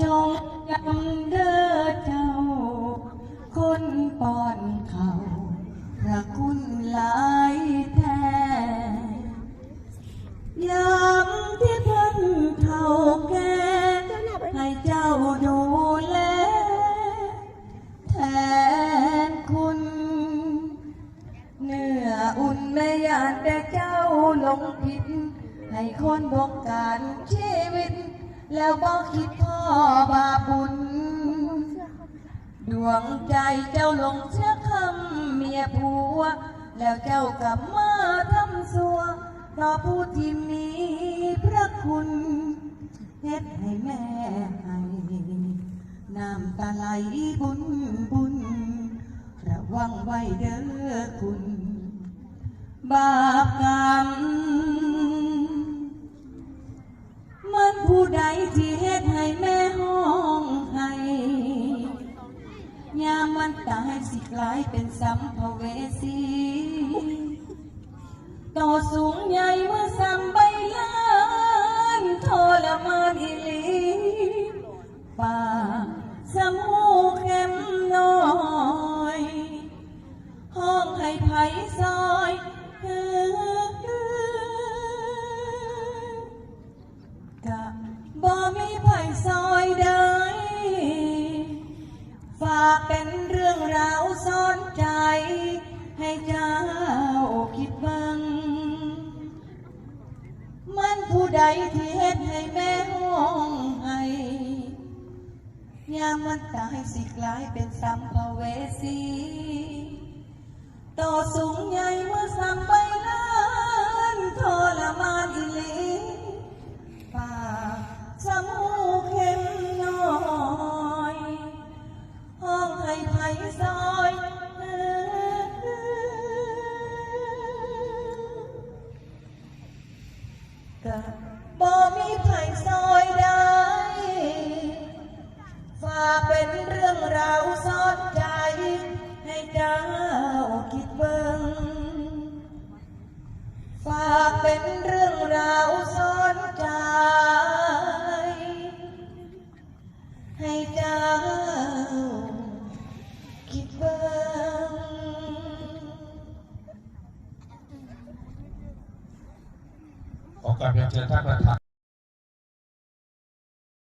จงจำเด้อเจ้า คนป้อนเขาพระคุณหลายแท้ยามที่เพิ่นเท่าแก่ให้เจ้าดูแลแทนคุณ เนื้ออุ่นในยานแต่เจ้าหลงผิด ให้คนบงการชีวิต แล้วบอคิดพ่อบาปบุญ ดวงใจเจ้าหลงเชื่อคำเมียผัว แล้วเจ้ากลับมาทำสัวต่อผู้ที่มีพระคุณเฮ็ดให้แม่ให้น้ำตาไหลบุญบุญ ระวังไว้เด้อคุณ บาปกรรม ที่เฮ็ดให้แม่ห้องไห้ยามมันตายสิกลายเป็นสัมภเวสีต่อสูงใหญ่เมื่อสัมใบลานทรมานอีลีป่าสมูเข้มน้อย ห้องให้ไผซอยเออ บ่มีไผซอยได้ ฝากเป็นเรื่องราวซ่อนใจ ให้เจ้าคิดบ้างมันผู้ใดที่เฮ็ดให้แม่ห้องไห้ยามมันตายสิกลายเป็นสัมภเวสี ต่อสูงใหญ่เมื่อสัม ซอยกะบ่มีไผซอยได้ ฝากเป็นเรื่องราวซ่อนใจ ให้เจ้าคิดเบิ่งฝากเป็นเรื่องราวซ่อนใจให้เจ้า ขอการเรี